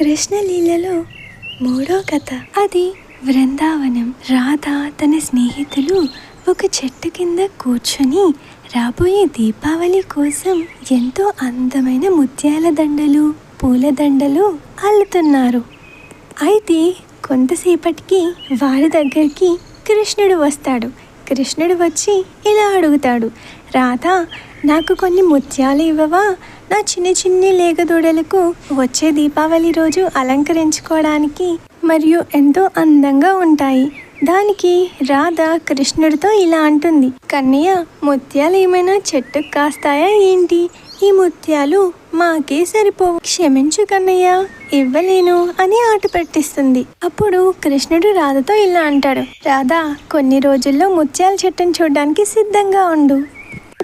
కృష్ణలీలలో మూడో కథ. అది బృందావనం రాధ తన స్నేహితులు ఒక చెట్టు కింద కూర్చొని రాబోయే దీపావళి కోసం ఎంతో అందమైన ముత్యాల దండలు పూల దండలు అల్లుతున్నారు. అయితే కొంతసేపటికి వారి దగ్గరికి కృష్ణుడు వస్తాడు. కృష్ణుడు వచ్చి ఇలా అడుగుతాడు రాధా నాకు కొన్ని ముత్యాలు ఇవ్వవా? నా చిన్ని చిన్ని లేగదూడలకు వచ్చే దీపావళి రోజు అలంకరించుకోవడానికి మరియు ఎంతో అందంగా ఉంటాయి. దానికి రాధ కృష్ణుడితో ఇలా అంటుంది. కన్నయ్య ముత్యాలు ఏమైనా చెట్టుకు కాస్తాయా ఏంటి? ఈ ముత్యాలు మాకే సరిపోవు. క్షమించు కన్నయ్య ఇవ్వలేను అని ఆట పెట్టిస్తుంది. అప్పుడు కృష్ణుడు రాధతో ఇలా అంటాడు. రాధా కొన్ని రోజుల్లో ముత్యాల చెట్టును చూడడానికి సిద్ధంగా ఉండు.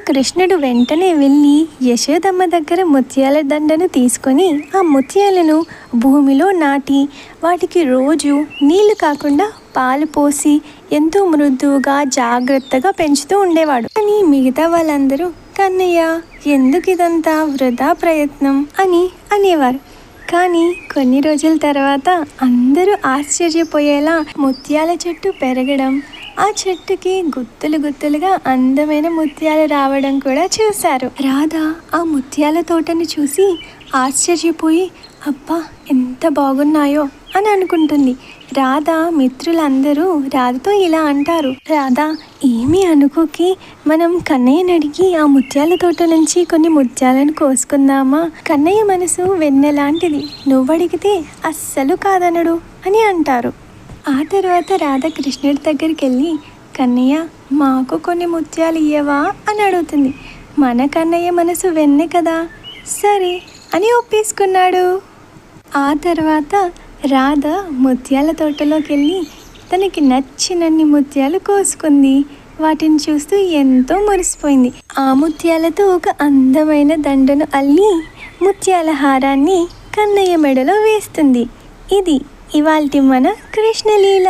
కృష్ణుడు వెంటనే వెళ్ళి యశోదమ్మ దగ్గర ముత్యాల దండను తీసుకొని ఆ ముత్యాలను భూమిలో నాటి వాటికి రోజు నీళ్ళు కాకుండా పాలు పోసి ఎంతో మృదువుగా జాగ్రత్తగా పెంచుతూ ఉండేవాడు. కానీ మిగతా వాళ్ళందరూ కన్నయ్య ఎందుకు ఇదంతా వృధా ప్రయత్నం? అని అనేవారు. కానీ కొన్ని రోజుల తర్వాత అందరూ ఆశ్చర్యపోయేలా ముత్యాల చెట్టు పెరగడం ఆ చెట్టుకి గుత్తులు గుత్తులుగా అందమైన ముత్యాలు రావడం కూడా చూశారు. రాధ ఆ ముత్యాల తోటను చూసి ఆశ్చర్యపోయి అబ్బా ఎంత బాగున్నాయో అని అనుకుంటుంది. రాధ మిత్రులందరూ రాధతో ఇలా అంటారు. రాధ ఏమీ అనుకోకి. మనం కన్నయ్యని అడిగి ఆ ముత్యాల తోట నుంచి కొన్ని ముత్యాలను కోసుకుందామా? కన్నయ్య మనసు వెన్నెలాంటిది. నువ్వు అడిగితే అస్సలు కాదనడు అని అంటారు. ఆ తర్వాత రాధ కృష్ణుడి దగ్గరికి వెళ్ళి కన్నయ్య మాకు కొన్ని ముత్యాలు ఇయ్యవా? అని అడుగుతుంది. మన కన్నయ్య మనసు వెన్నె కదా. సరే అని ఒప్పేసుకున్నాడు. ఆ తర్వాత రాధ ముత్యాల తోటలోకి వెళ్ళి తనకి నచ్చినన్ని ముత్యాలు కోసుకుంది. వాటిని చూస్తూ ఎంతో మురిసిపోయింది. ఆ ముత్యాలతో ఒక అందమైన దండను అల్లి ముత్యాల హారాన్ని కన్నయ్య మెడలో వేస్తుంది. ఇది ఇవాల్టి మన కృష్ణలీల.